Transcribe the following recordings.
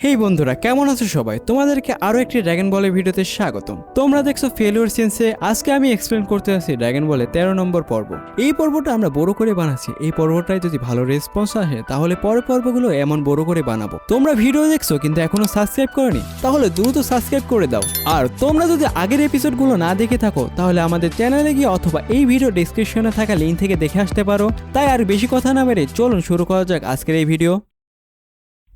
হেই বন্ধুরা, কেমন আছো সবাই? তোমাদেরকে আরও একটি ড্রাগন বলের ভিডিওতে স্বাগতম। তোমরা দেখছ ফেলিওর সেন্সে আজকে আমি এক্সপ্লেন করতে আসি ড্রাগন বলে তেরো নম্বর পর্ব। এই পর্বটা আমরা বড় করে বানাচ্ছি। এই পর্বটায় যদি ভালো রেসপন্স আসে, তাহলে পরের পর্বগুলো এমন বড় করে বানাবো। তোমরা ভিডিও দেখছ, কিন্তু এখনও সাবস্ক্রাইব করনি? তাহলে দ্রুত সাবস্ক্রাইব করে দাও। আর তোমরা যদি আগের এপিসোডগুলো না দেখে থাকো, তাহলে আমাদের চ্যানেলে গিয়ে অথবা এই ভিডিও ডিসক্রিপশনে থাকা লিঙ্ক থেকে দেখে আসতে পারো। তাই আর বেশি কথা না বেড়ে চলুন শুরু করা যাক আজকের এই ভিডিও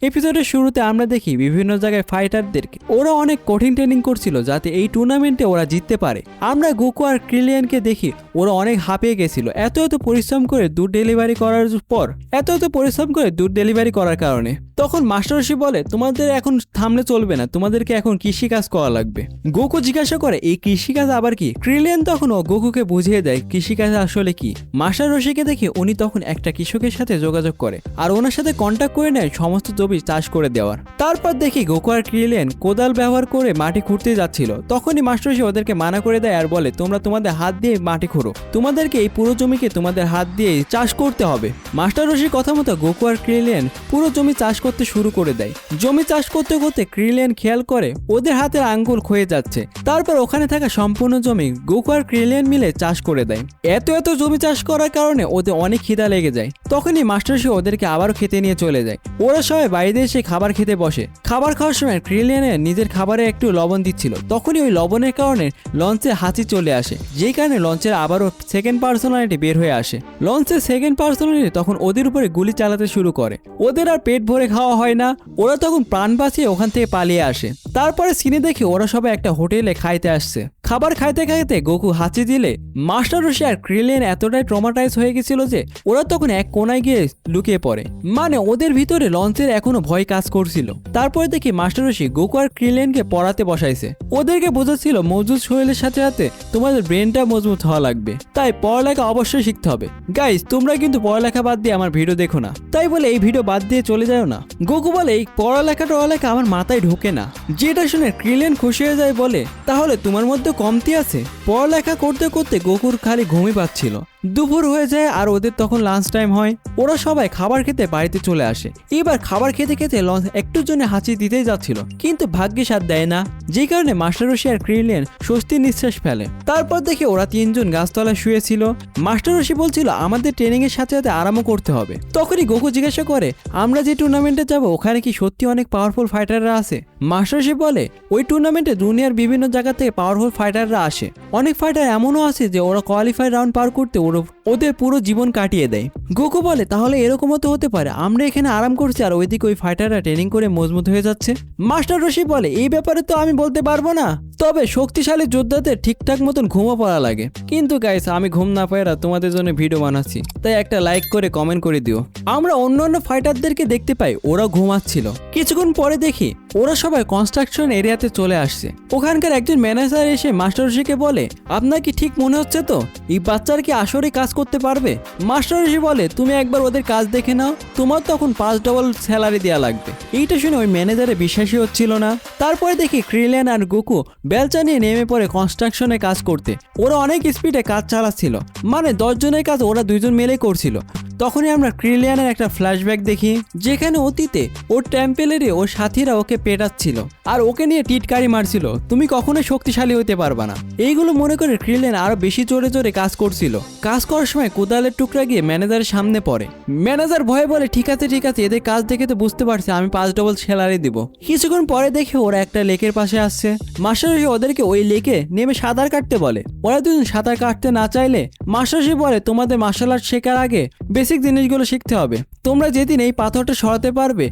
এপিসোডের শুরুতে আমরা দেখি বিভিন্ন জায়গায় ফাইটারদেরকে ওরা অনেক কঠিন ট্রেনিং করছিল যাতে এই টুর্নামেন্টে ওরা জিততে পারে। আমরা গোকু আর ক্রিলিয়ানকে দেখি, ওরা অনেক হাঁপিয়ে গেছিল। এত এত পরিশ্রম করে দুধ ডেলিভারি করার পর, এত এত পরিশ্রম করে দুধ ডেলিভারি করার কারণে। তখন মাস্টারশি বলে, তোমাদের এখন থামলে চলবে না, তোমাদেরকে এখন কৃষিকাজ করা লাগবে। গোকু জিজ্ঞাসা করে, এই কৃষিকাজ আবার কি? ক্রিলিয়ান তখন ও গোকুকে বুঝিয়ে দেয়, কৃষিকাজ আসলে কি? মাস্টার রশিকে দেখে উনি তখন একটা কৃষকের সাথে যোগাযোগ করে, আর ওনার সাথে কন্ট্যাক্ট করে নেয় সমস্ত জমি চাষ করে দেওয়ার। তারপর দেখি গোকু আর ক্রিলিয়ান কোদাল ব্যবহার করে মাটি খুঁড়তে যাচ্ছিল। তখনই মাস্টারশি ওদেরকে মানা করে দেয় আর বলে, তোমরা তোমাদের হাত দিয়ে মাটি খুঁড়ো। তোমাদেরকে এই পুরো জমিকে তোমাদের হাত দিয়ে চাষ করতে হবে। মাস্টার রশির কথা মতো গোকু আর ক্রিলিয়ান পুরো জমি চাষ করতে শুরু করে দেয়। জমি চাষ করতে করতে ক্রিলিয়ান খেয়াল করে ওদের হাতের আঙ্গুল ক্ষয়ে যাচ্ছে। তারপর ওখানে থাকা সম্পূর্ণ জমি গোকু আর ক্রিলিয়ান মিলে চাষ করে দেয়। এত এত জমি চাষ করার কারণে ওদের অনেক খিদা লেগে যায়। তখনই মাস্টারশি ওদেরকে আবারও খেতে নিয়ে চলে যায়। ওরা সবাই বাইরে এসে খাবার খেতে বসে। খাবার খাওয়ার সময় ক্রিলিয়ানের নিজের খাবারে একটু লবণ দিচ্ছিল। তখনই ওই লবণের কারণে লঞ্চে হাঁচি চলে আসে, যেই কারণে লঞ্চের আবারও সেকেন্ড পার্সোনালিটি বের হয়ে আসে। লঞ্চের সেকেন্ড পার্সোনালিটি তখন ওদের উপরে গুলি চালাতে শুরু করে। ওদের আর পেট ভরে খাওয়া হয় না, ওরা তখন প্রাণ বাঁচিয়ে ওখান থেকে পালিয়ে আসে। তারপরে সিনে দেখে ওরা সবাই একটা হোটেলে খাইতে আসছে। খাবার খাইতে খাইতে গোকু হাঁচি দিলে, মাস্টার রশি আর ক্রিলিয়ান এতটাই ট্রমাটাইজ হয়ে গেছিল যে, ওরা তখন এক কোনায় গিয়ে লুকিয়ে পড়ে। মানে ওদের ভিতরে লঞ্চের এখনও ভয় কাজ করছিল। তারপরে দেখি মাস্টার রশি গোকু আর ক্রিলিয়ানকে পড়াতে বসাইছে। ওদেরকে বোঝাচ্ছিল মজবুত শরীরের সাথে সাথে তোমাদের ব্রেনটা মজবুত হওয়া লাগবে। তাই পড়ালেখা অবশ্যই শিখতে হবে। গাইস তোমরা কিন্তু পড়ালেখা বাদ দিয়ে আমার ভিডিও দেখো না। তাই বলে এই ভিডিও বাদ দিয়ে চলে যাও না। গোকু বলে, এই পড়ালেখা টড়ালেখা আমার মাথায় ঢোকে না। যেটা শুনে ক্রিলেন খুশি হয়ে যায় বলে, তাহলে তোমার মধ্যে কমতি আছে? পড়ালেখা করতে করতে গোকুর খালি ঘুমই পাচ্ছিল। দুপুর হয়ে যায় আর ওদের তখন লাঞ্চ টাইম হয়। ওরা সবাই খাবার খেতে বাড়িতে চলে আসে। এবার খাবার খেতে খেতে লঞ্চ একটুর জন্য হাঁচি দিতেই যাচ্ছিল। কিন্তু ভাগ্যে সাথ দেয় না। যে কারণে মাস্টাররশি আর ক্রিলিয়ান স্বস্তির নিঃশ্বাস ফেলে। তারপর দেখে ওরা তিনজন গাছতলায় শুয়েছিল। মাস্টাররশি বলছিল, আমাদের ট্রেনিং এর সাথে সাথে আরামও করতে হবে। তখনই গোকু জিজ্ঞাসা করে, আমরা যে টুর্নামেন্টে যাব, ওখানে কি সত্যি অনেক পাওয়ারফুল ফাইটাররা আছে? মাস্টারশি বলে, ওই টুর্নামেন্টে দুনিয়ার বিভিন্ন জায়গা থেকে পাওয়ারফুল ফাইটাররা আসে। অনেক ফাইটার এমনও আছে যে ওরা কোয়ালিফাই রাউন্ড পার করতে ওরা ওদের পুরো জীবন কাটিয়ে দেয়। গোকু বলে, তাহলে এরকমও তো হতে পারে। আমরা এখানে আরাম করছি আর ওইদিকে ওই ফাইটাররা ট্রেনিং করে মজবুত হয়ে যাচ্ছে। মাস্টার রশি বলে, এই ব্যাপারে তো আমি বলতে পারব না। তবে শক্তিশালী যোদ্ধাদের ঠিকঠাক মতন ঘুমও পড়া লাগে। কিন্তু গাইস আমি ঘুম না পায়রা তোমাদের জন্য ভিডিও বানাচ্ছি। তাই একটা লাইক করে কমেন্ট করে দিও। আমরা অন্য অন্য ফাইটারদেরকে দেখতে পাই ওরা ঘুমাচ্ছিল। কিছুক্ষণ পরে দেখি, ওরা সবাই কনস্ট্রাকশন এরিয়াতে চলে আসছে। ওখানকার একজন ম্যানেজার এসে মাস্টারশিকে বলে, আপনার কি ঠিক মনে হচ্ছে তো? এই বাচ্চার কি আসরে কাজ করতে পারবে? মাস্টার এসে বলে, তুমি একবার ওদের কাজ দেখে নাও, তোমার তখন পাঁচ ডবল স্যালারি দেওয়া লাগবে। এইটা শুনে ওই ম্যানেজারে বিশ্বাসী হচ্ছিল না। তারপরে দেখি ক্রিলিয়ান আর গোকু বেলচা নিয়ে নেমে পড়ে কনস্ট্রাকশনে কাজ করতে। ওরা অনেক স্পিডে কাজ চালাচ্ছিল। মানে দশজনের কাজ ওরা দুইজন মিলে করছিল। তখনই আমরা ক্রিলিয়ানের একটা ফ্ল্যাশব্যাক দেখি, যেখানে অতীতে ওর টেম্পেলেরে ওর সাথীরা ওকে পেটাচ্ছিল আর ওকে নিয়ে টিটকারি মারছিল। তুমি কখনো শক্তিশালী হতে পারবা না। এইগুলো মনে করে ক্রিলিয়ান আরও বেশি জোরে জোরে কাজ করছিল। কাজ করার সময় কোদালের টুকরা গিয়ে ম্যানেজারের সামনে পড়ে। ম্যানেজার ভয়ে বলে, ঠিক আছে ঠিক আছে, এদের কাজ দেখে তো বুঝতে পারছি, আমি পাঁচ ডবল স্যালারি দিব। কিছুক্ষণ পরে দেখে ওরা একটা লেকের পাশে আসছে। মাস্টারশি ওদেরকে ওই লেকে নেমে সাঁতার কাটতে বলে। ওরা দুজন সাঁতার কাটতে না চাইলে মাস্টারশি বলে, তোমাদের মার্শাল আর্ট শেখার আগে বেসিক জিনিসগুলো শিখতে হবে। তোমরা যেদিন এই পাথরটা সরাতে পারবে,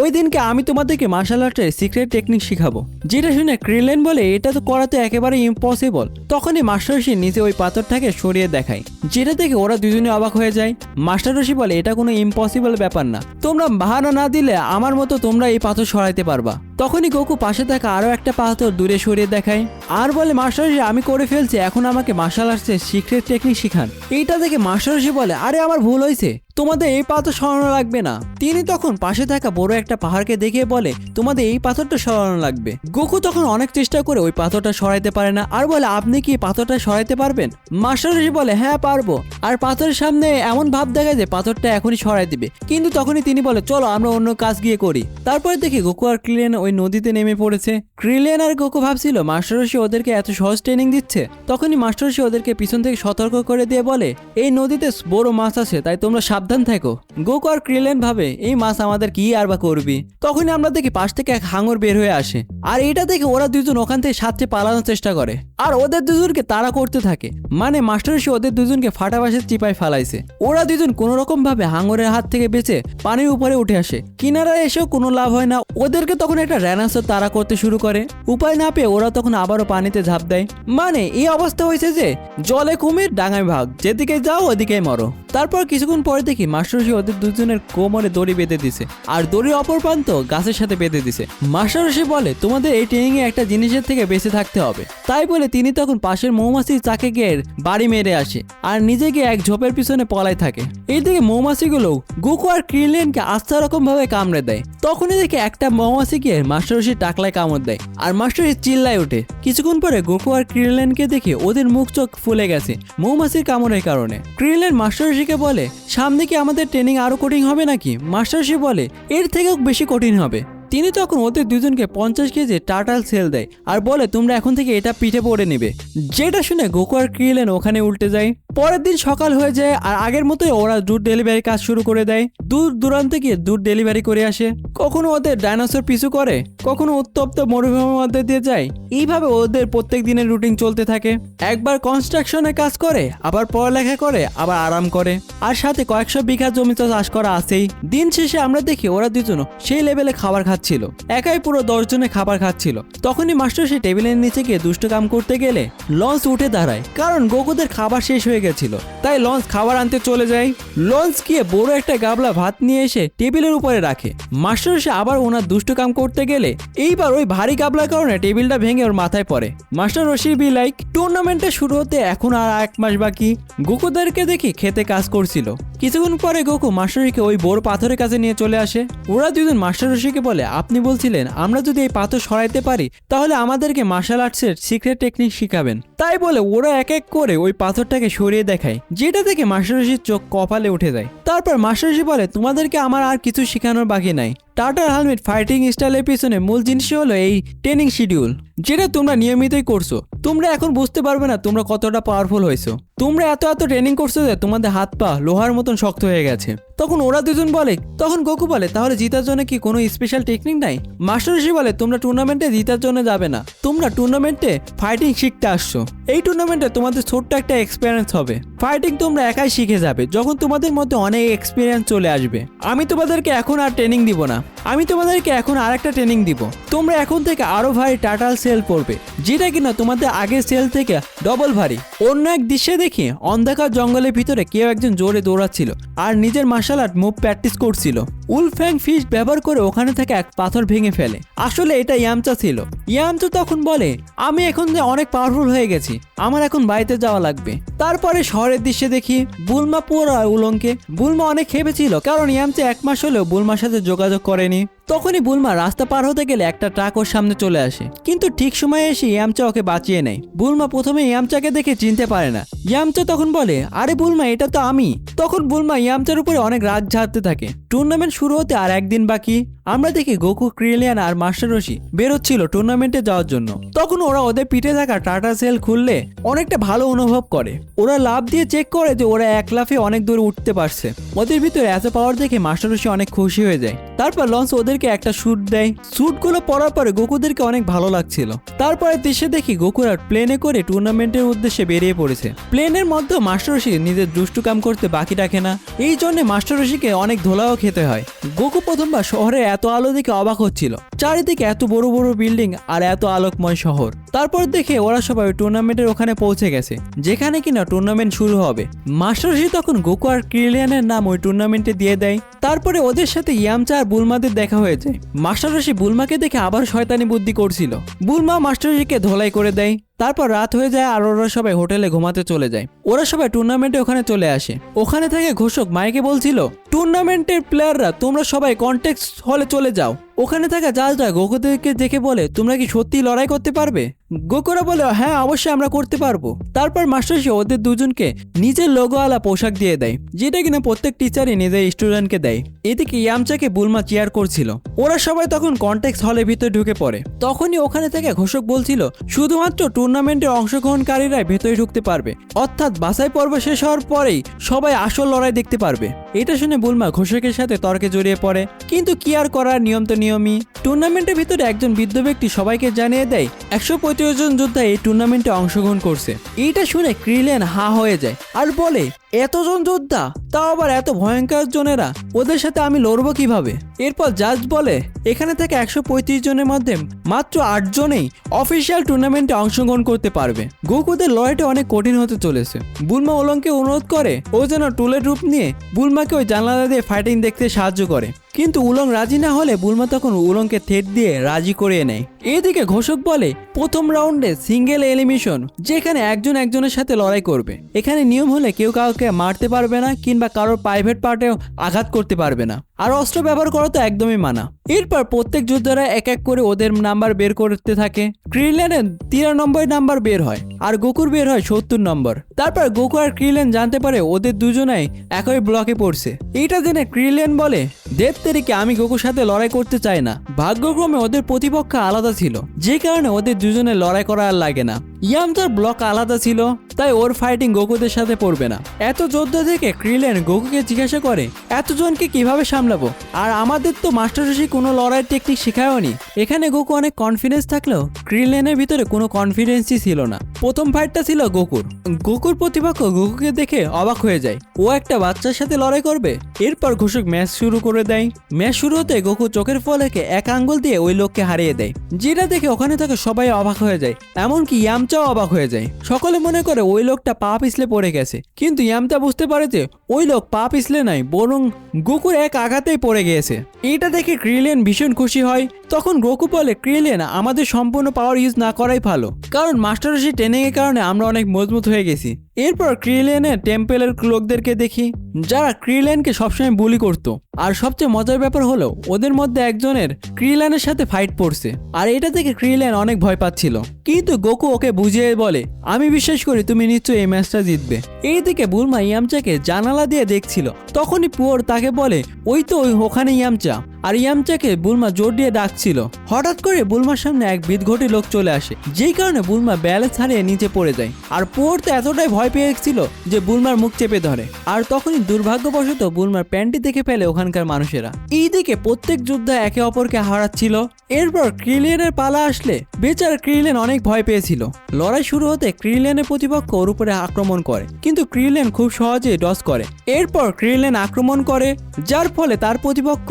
ওই দিনকে আমি তোমাদেরকে মার্শাল আর্টের সিক্রেট টেকনিক শিখাবো। যেটা শুনে ক্রিলেন বলে, এটা তো করা তো একেবারে ইম্পসিবল তখনই মাস্টারশি নিজে ওই পাথরটাকে সরিয়ে দেখায়, যেটা দেখে ওরা দুজনে অবাক হয়ে যায়। মাস্টারশি বলে, এটা কোনো ইম্পসিবল ব্যাপার না। তোমরা বাহানা না দিলে, আমার মতো তোমরা এই পাথর সরাইতে পারবা। তখনই গোকু পাশে থাকা আরও একটা পাথর দূরে সরিয়ে দেখায়। আর বলে মাস্টারসি আমি করে ফেলছি, এখন আমাকে মার্শাল আর্টসের সিক্রেট টেকনিক শিখান। এইটা দেখে মাস্টারসি বলে, আরে, আমার ভুল হয়েছে। তোমাদের এই পাথর সরানো লাগবে না। তিনি তখন পাশে থাকা বড় একটা পাহাড়কে দেখিয়ে বলে, তোমাদের এই পাথরটা সরানো লাগবে। গোকু তখন অনেক চেষ্টা করে ওই পাথরটা সরাইতে পারে না। আর বলে, আপনি কি পাথরটা সরাইতে পারবেন? মাস্টার ঋষি বলে হ্যাঁ পারব। আর পাথরের সামনে এমন ভাব দেখা যে পাথরটা এখনই সরাই দিবে। কিন্তু তখনই তিনি বলে, চলো, আমরা অন্য কাজ গিয়ে করি। তারপরে দেখি গোকু আর ক্রিলিয়ান ওই নদীতে নেমে পড়েছে। ক্রিলেন আর গোকু ভাবছিল, মাস্টার ঋষি ওদেরকে এত সহজ ট্রেনিং দিচ্ছে? তখনই মাস্টার ঋষি ওদেরকে পিছন থেকে সতর্ক করে দিয়ে বলে, এই নদীতে বড় মাছ আছে, তাই তোমরা সাবধান থাকো। গোকু আর ক্রিলেন ভাবে, এই মাছ আমাদের কি আর বা করবি? তখনই আমরা দেখি পাশ থেকে এক হাঙর বের হয়ে আসে। আর এটা দেখে ওরা দুজন ওখান থেকে সাথে পালানোর চেষ্টা করে। আর ওদের দুজনকে তাড়া করতে থাকে। মানে মাস্টার এসে ওদের দুজনকে ফাটাবাসের চিপায় ফালাইছে। ওরা দুজন কোনো রকম ভাবে হাঙরের হাত থেকে বেঁচে পানির উপরে উঠে আসে। কিনারায় এসেও কোনো লাভ হয় না। ওদেরকে তখন একটা র্যানাসর তাড়া করতে শুরু করে। উপায় না পেয়ে ওরা তখন আবারও পানিতে ঝাঁপ দেয়। মানে এই অবস্থা হয়েছে যে, জলে কুমির, ডাঙায় ভাগ। যেদিকে যাও ওদিকে মরো। তারপর কিছুক্ষণ পরে দেখি মাস্টারসি ওদের দুজনের কোমরে দড়ি বেঁধে দিছে। আর দড়ির অপর প্রান্ত গাছের সাথে বেঁধে দিছে। মাস্টারসি বলে, তোমাদের এই ট্রেনিং এ একটা জিনিসের থেকে বেঁচে থাকতে হবে। তাই বলে তিনি তখন পাশের মৌমাছির চাকে গিয়ে বাড়ি মেরে আসে আর নিজে গিয়ে এক ঝোপের পিছনে পলাই থাকে। এইদিকে মৌমাছিগুলো গুকু আর ক্রিলেনকে আস্থা রকম ভাবে কামড়ে দেয়। তখনই দেখে একটা মৌমাছি গিয়ে মাস্টারসির টাকলায় কামড় দেয় আর মাস্টারসি চিল্লায় ওঠে। কিছুক্ষণ পরে গোকু আর ক্রিলেনকে দেখে ওদের মুখ চোখ ফুলে গেছে মৌমাছির কামড়ের কারণে। ক্রিলেন মাস্টারসিকে বলে, সামনে কি আমাদের ট্রেনিং আরও কঠিন হবে নাকি? মাস্টারসি বলে, এর থেকেও বেশি কঠিন হবে। তিনি তখন ওদের দুজনকে পঞ্চাশ কেজি টাটাল সেল দেয়, আর বলে, তোমরা এখন থেকে এটা পিঠে পড়ে নেবে। যেটা শুনে গোকু আর ক্রিলেন ওখানে উল্টে যায়। পরের দিন সকাল হয়ে যায় আর আগের মতোই ওরা দুধ ডেলিভারি কাজ শুরু করে দেয়। দূর দূরান্তে গিয়ে দুধ ডেলিভারি করে আসে। কখনো ওদের ডাইনোসর পিছু করে, কখনো উত্তপ্ত মরুভূমির মধ্যে দিয়ে যায়। এইভাবে ওদের প্রত্যেক দিনের রুটিন চলতে থাকে। একবার কনস্ট্রাকশনে কাজ করে, আবার পড়ালেখা করে, আবার আরাম করে। আর সাথে কয়েকশো বিঘা জমিতে চাষ করা আছেই। দিন শেষে আমরা দেখি ওরা দুজন সেই লেভেলে খাবার খাচ্ছিল। একাই পুরো দশজনে খাবার খাচ্ছিল। তখনই মাস্টার সেই টেবিলের নিচে গিয়ে দুষ্ট কাম করতে গেলে লঞ্চ উঠে দাঁড়ায়। কারণ গোকুদের খাবার শেষ হয়ে গেছিল। তাই লঞ্চ খাবার আনতে চলে যায়। লঞ্চ গিয়ে বড় একটা গাবলা ভাত নিয়ে এসে টেবিলের উপরে রাখে। মাস্টার এসে আবার ওনার দুষ্ট কাম করতে গেলে এইবার ওই ভারী গাবলার কারণে টেবিলটা ভেঙে ওর মাথায় পড়ে। মাস্টার রশির বি লাইক টুর্নামেন্টে শুরু হতে এখন আর এক মাস বাকি। গোকুদেরকে দেখি খেতে কাজ করছিল। কিছুক্ষণ পরে গোকু মাস্টারিকে ওই বড় পাথরের কাছে নিয়ে চলে আসে। ওরা দুজন মাস্টার রশিকে বলে, আপনি বলছিলেন, আমরা যদি এই পাথর সরাইতে পারি, তাহলে আমাদেরকে মার্শাল আর্টসের সিক্রেট টেকনিক শিখাবেন। তাই বলে ওরা এক এক করে ওই পাথরটাকে সরিয়ে দেখায়, যেটা থেকে মাস্টারশির চোখ কপালে উঠে যায়। তারপর মাস্টার বলে, তোমাদেরকে আমার আর কিছু শেখানোর বাকি নাই। টাটার হেলমেট ফাইটিং স্টাইলের পিছনে মূল জিনিসই হলো এই ট্রেনিং শিডিউল যেটা তোমরা নিয়মিতই করছ। তোমরা এখন বুঝতে পারবে না তোমরা কতটা পাওয়ারফুল হয়েছো। তোমরা এত এত ট্রেনিং করছ যে তোমাদের হাত পা লোহার মতন শক্ত হয়ে গেছে। তখন ওরা দুজন বলে, তখন গোকু বলে, তাহলে জিতার জন্য কি কোনো স্পেশাল টেকনিক নাই? মাস্টার ঋষি বলে, তোমরা টুর্নামেন্টে জিতার জন্য যাবে না। তোমরা টুর্নামেন্টে ফাইটিং শিখতে আসছো। এই টুর্নামেন্টে তোমাদের ছোট্ট একটা এক্সপিরিয়েন্স হবে। ফাইটিং তোমরা একাই শিখে যাবে, যখন তোমাদের মধ্যে অনেক এক্সপিরিয়েন্স চলে আসবে। আমি তোমাদেরকে এখন আর ট্রেনিং দিব না। আমি তোমাদেরকে এখন আর একটা ট্রেনিং দিব। তোমরা এখন থেকে আরও ভারী টাটাল সেল পড়বে, যেটা কিনা তোমাদের আগের সেল থেকে ডবল ভারী। অন্য এক দৃশ্যে দেখি, অন্ধকার জঙ্গলের ভিতরে কেউ একজন জোরে দৌড়াচ্ছিল আর নিজের মার্শাল আর্ট মুভ প্র্যাকটিস করছিল। উলফ্যাং ফিশ ব্যবহার করে ওখানে থেকে এক পাথর ভেঙে ফেলে। আসলে এটা ইয়ামচা ছিল। ইয়ামচা তখন বলে, আমি এখন যে অনেক পাওয়ারফুল হয়ে গেছি, আমার এখন বাড়িতে যাওয়া লাগবে। তারপরে শহরের দৃশ্যে দেখি, বুলমা পুরো উলঙ্কে বুলমা অনেক খেপেছিল, কারণ ইয়ামচা এক মাস হলেও বুলমার সাথে যোগাযোগ করেনি। তখনই বুলমা রাস্তা পার হতে গেলে একটা ট্রাক ওর সামনে চলে আসে। কিন্তু ঠিক সময়ে এসে ইয়ামচা ওকে বাঁচিয়ে নেয়। বুলমা প্রথমে ইয়ামচাকে দেখে চিনতে পারে না। ইয়ামচা তখন বলে, আরে বুলমা, এটা তো আমি। তখন বুলমা ইয়ামচার উপরে অনেক রাত ঝাড়তে থাকে। টুর্নামেন্ট শুরু হতে আর একদিন বাকি। আমরা দেখি গোকু, ক্রিলিয়ান আর মাস্টার রশি বেরোচ্ছিল টুর্নামেন্টে যাওয়ার জন্য। তখন ওরা ওদের পিঠে থাকা টাটা সেল খুললে অনেকটা ভালো অনুভব করে। ওরা লাভ দিয়ে চেক করে যে ওরা এক লাফে অনেক দূরে উঠতে পারছে। ওদের ভিতরে এত পাওয়ার দেখে মাস্টার রশি অনেক খুশি হয়ে যায়। তারপর লঞ্চ ওদেরকে একটা স্যুট দেয়। স্যুটগুলো পরার পরে গোকুদেরকে অনেক ভালো লাগছিল। তারপরে দেশে দেখি গোকুরা প্লেনে করে টুর্নামেন্টের উদ্দেশ্যে বেরিয়ে পড়েছে। প্লেনের মধ্যে মাস্টার রশি নিজের দুষ্টু কাম করতে বাকি রাখে না। এই জন্য মাস্টার রশিকে অনেক ধোলাও খেতে হয়। গোকু প্রথমবার শহরে এত আলো দেখে অবাক হচ্ছিল। চারিদিকে এত বড় বড় বিল্ডিং আর এত আলোকময় শহর। তারপর দেখে ওরা সবাই টুর্নামেন্টের ওখানে পৌঁছে গেছে। যেখানে কিনা টুর্নামেন্ট শুরু হবে। মাস্টারশি তখন গোকু আর ক্রিলিয়ানের নাম ওই টুর্নামেন্টে দিয়ে দেয়। তারপরে ওদের সাথে ইয়ামচা আর বুলমাদের দেখা হয়ে যায় মাস্টারশি বুলমাকে দেখে আবার শয়তানি বুদ্ধি করছিল। বুলমা মাস্টারশিকে ধোলাই করে দেয়। তারপর রাত হয়ে যায় আর ওরা সবাই হোটেলে ঘুমাতে চলে যায়। ওরা সবাই টুর্নামেন্টে ওখানে চলে আসে। ওখানে থেকে ঘোষক মাইকে বলছিল টুর্নামেন্টের প্লেয়াররা তোমরা সবাই কন্টেক্স হলে চলে যাও। ওখানে থাকা জাজরা গোকুদেরকে দেখে বলে, তোমরা কি সত্যি লড়াই করতে পারবে? গোকুরা বলে হ্যাঁ অবশ্যই আমরা করতে পারব। তারপর মাস্টারশি ওদের দুজনকে নিজের লোগোওয়ালা পোশাক দিয়ে দেয়, যেটা কিনা প্রত্যেক টিচারই নিজের স্টুডেন্টকে দেয়। এদিকে ইয়ামচাকে বুলমা চেয়ার করছিল। ওরা সবাই তখন কন্টেক্স হলের ভিতরে ঢুকে পড়ে। তখনই ওখানে থেকে ঘোষক বলছিল, শুধুমাত্র টুর্নামেন্টে অংশগ্রহণকারীরাই ভেতরে ঢুকতে পারবে। অর্থাৎ বাছাই পর্ব শেষ হওয়ার পরেই সবাই আসল লড়াই দেখতে পারবে। এটা শুনে বুলমা ঘোষকের সাথে তর্কে জড়িয়ে পড়ে। কিন্তু কি আর করার নিয়ম তো নিয়মই। টুর্নামেন্টের ভিতরে একজন বৃদ্ধ ব্যক্তি সবাইকে জানিয়ে দেয়, একশো পঁয়ত্রিশ জন যোদ্ধা এই টুর্নামেন্টে অংশগ্রহণ করছে। এটা শুনে ক্রিলিয়ান হা হয়ে যায় আর বলে এতজন যোদ্ধা? তাও আবার এত ভয়ঙ্কর জনেরা? ওদের সাথে আমি লড়বো কীভাবে? এরপর জাজ বলে, এখানে থেকে একশো পঁয়ত্রিশ জনের মধ্যে মাত্র আট জনেই অফিসিয়াল টুর্নামেন্টে অংশগ্রহণ করতে পারবে। গোকুদের লড়াইটা অনেক কঠিন হতে চলেছে। বুলমা ওলংকে অনুরোধ করে, ও যেন টুলের রূপ নিয়ে বুলমাকে ওই জানালা দিয়ে ফাইটিং দেখতে সাহায্য করে। কিন্তু উলং রাজি না হলে বুলমা তখন উলংকে থেট দিয়ে রাজি করিয়ে নেয়। এদিকে ঘোষক বলে, প্রথম রাউন্ডে সিঙ্গেল এলিমিশন যেখানে একজন একজনের সাথে লড়াই করবে। এখানে নিয়ম হলে কেউ কাউকে মারতে পারবে না কিংবা কারোর প্রাইভেট পার্টেও আঘাত করতে পারবে না। আর অস্ত্র ব্যবহার করা তো একদমই মানা। এরপর প্রত্যেক যোদ্ধারা এক এক করে ওদের নাম্বার বের করতে থাকে। ক্রিলেনের তিরানব্বই নাম্বার বের হয় আর গোকুর বের হয় সত্তর নম্বর। তারপর গোকু আর ক্রিলেন জানতে পারে ওদের দুজনাই একই ব্লকে পড়ছে। এইটা জেনে ক্রিলেন বলে, দেব তেরিকে আমি গোকুর সাথে লড়াই করতে চাই না। ভাগ্যক্রমে ওদের প্রতিপক্ষ আলাদা ছিল। যে কারণে ওদের দুজনে লড়াই করা আর লাগে না। ইয়ামচার ব্লক আলাদা ছিল, তাই ওর ফাইটিং গোকুদের সাথে পড়বে না। এত যোদ্ধা থেকে ক্রিলেন গোকুকে জিজ্ঞাসা করে, এতজনকে কীভাবে সামলাবো। আর আমাদের তো মাস্টারশি কোনো লড়াইয়ের টেকনিক শেখায়নি এখানে গোকু অনেক কনফিডেন্স থাকলেও ক্রিলেনের ভিতরে কোনো কনফিডেন্সই ছিল না। প্রথম ফাইটটা ছিল গোকুর। গোকুর প্রতিপক্ষ গোকুকে দেখে অবাক হয়ে যায়। ও একটা বাচ্চার সাথে লড়াই করবে? এরপর ঘোষক ম্যাচ শুরু করে দেয়। ম্যাচ শুরু হতে গোকু চোখের ফলেকে এক আঙ্গুল দিয়ে ওই লোককে হারিয়ে দেয়। যেটা দেখে ওখানে থেকে সবাই অবাক হয়ে যায়। এমনকি ইয়ামচাও অবাক হয়ে যায়। সকলে মনে করে ওই লোকটা পা পিছলে পড়ে গেছে। কিন্তু ইয়ামচা বুঝতে পারে যে ওই লোক পা পিছলে নাই, বরং গোকুর এক আঘাতেই পড়ে গিয়েছে। এটা দেখে ক্রিলিয়ান ভীষণ খুশি হয়। তখন গোকু বলে, ক্রিলিয়ান, আমাদের সম্পূর্ণ পাওয়ার ইউজ না করাই ভালো। কারণ মাস্টার ট্রেনিং এর কারণে আমরা অনেক মজবুত হয়ে গেছি। এরপর ক্রিলিয়ানের টেম্পেলের লোকদেরকে দেখি, যারা ক্রিলিয়ানকে সবসময় বুলি করত। আর সবচেয়ে মজার ব্যাপার হলো, ওদের মধ্যে একজনের ক্রিলিয়ানের সাথে ফাইট পড়ছে আর এটা থেকে ক্রিলিয়ান অনেক ভয় পাচ্ছিল। কিন্তু গোকু ওকে বুঝিয়ে বলে, আমি বিশ্বাস করি তুমি নিশ্চয়ই এই ম্যাচটা জিতবে। এইদিকে বুলমা ইয়ামচাকে জানালা দিয়ে দেখছিল। তখনই পুয়োর তাকে বলে, ওই তো ওই ওখানে ইয়ামচা। আর ইয়ামচাকে বুলমা জোর দিয়ে ডাকছিল। হঠাৎ করে বুলমার সামনে এক বিদঘটি লোক চলে আসে, যেই কারণে বুলমা ব্যালেন্স হারিয়ে নিচে পড়ে যায়। আর পুয়োর তো এতটাই ভয় পেয়ে গেছিল যে বুলমার মুখ চেপে ধরে। আর তখনই দুর্ভাগ্যবশত বুলমার প্যান্টি দেখে ফেলে ওখানকার মানুষেরা। এইদিকে প্রত্যেক যোদ্ধা একে অপরকে হারাচ্ছিল। এরপর ক্রিলিয়ানের পালা আসলে বেচার ক্রিলিয়ান অনেক ভয় পেয়েছিল। লড়াই শুরু হতে ক্রিলিয়ানের প্রতিপক্ষ ওর উপরে আক্রমণ করে, কিন্তু ক্রিলিয়ান খুব সহজেই ডস করে। এরপর ক্রিলিয়ান আক্রমণ করে, যার ফলে তার প্রতিপক্ষ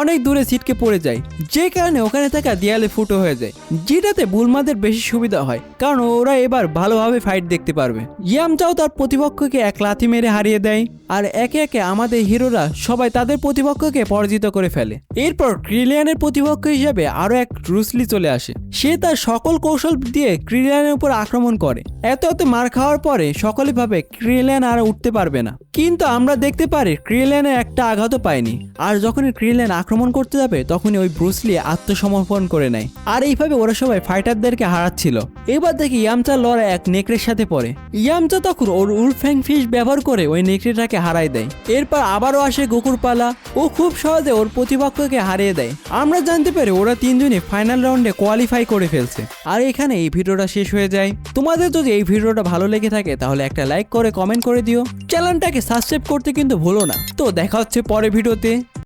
অনেক দূরে ছিটকে পড়ে যায়। যে কারণে ওখানে থাকা দেয়ালে ফুটো হয়ে যায়, যেটাতে বুলমাদের বেশি সুবিধা হয়, কারণ ওরা এবার ভালোভাবে ফাইট দেখতে পারবে। ইয়ামচাও তার প্রতিপক্ষকে এক লাথি মেরে হারিয়ে দেয়, আর একে একে আমাদের হিরোরা সবাই তাদের প্রতিপক্ষকে পরাজিত করে ফেলে। এরপর ক্রিলিয়ানের প্রতিপক্ষ হিসেবে আরও এক রুসলি চলে আসে। সে তার সকল কৌশল দিয়ে ক্রিলিয়ানের উপর আক্রমণ করে। এত এত মার খাওয়ার পরে সকলে ভাবে ক্রিলিয়ান আর উঠতে পারবে না। কিন্তু আমরা দেখতে পারি ক্রিলিয়ানের একটা আঘাতও পায়নি, আর যখনই ক্রিলিয়ান আক্রমণ করতে যাবে তখনই ওই ব্রুসলি আত্মসমর্পণ করে নেয়। আর এইভাবে ওরা সবাই ফাইটারদেরকে হারাচ্ছিল। এবার দেখি ইয়ামচার লড়াই এক নেকড়ের সাথে পড়ে। ইয়ামচা তখন ওর উলফ্যাং ফিশ ব্যবহার করে ওই নেকড়েটাকে হারাই দেয়। এরপর আবারও আসে গোকুর পালা। ও খুব সহজে ওর প্রতিপক্ষকে হারিয়ে দেয়। আমরা জানতে পারি ওরা তিনজনই ফাইনাল রাউন্ডে কোয়ালিফাই করে ফেলছে। আর এখানে এই ভিডিওটা শেষ হয়ে যায়। তোমাদের যদি এই ভিডিওটা ভালো লেগে থাকে তাহলে একটা লাইক করে, কমেন্ট করে দিও। চ্যানেলটাকে সাবস্ক্রাইব করতে কিন্তু ভুলো না। তো দেখা হচ্ছে পরে ভিডিওতে।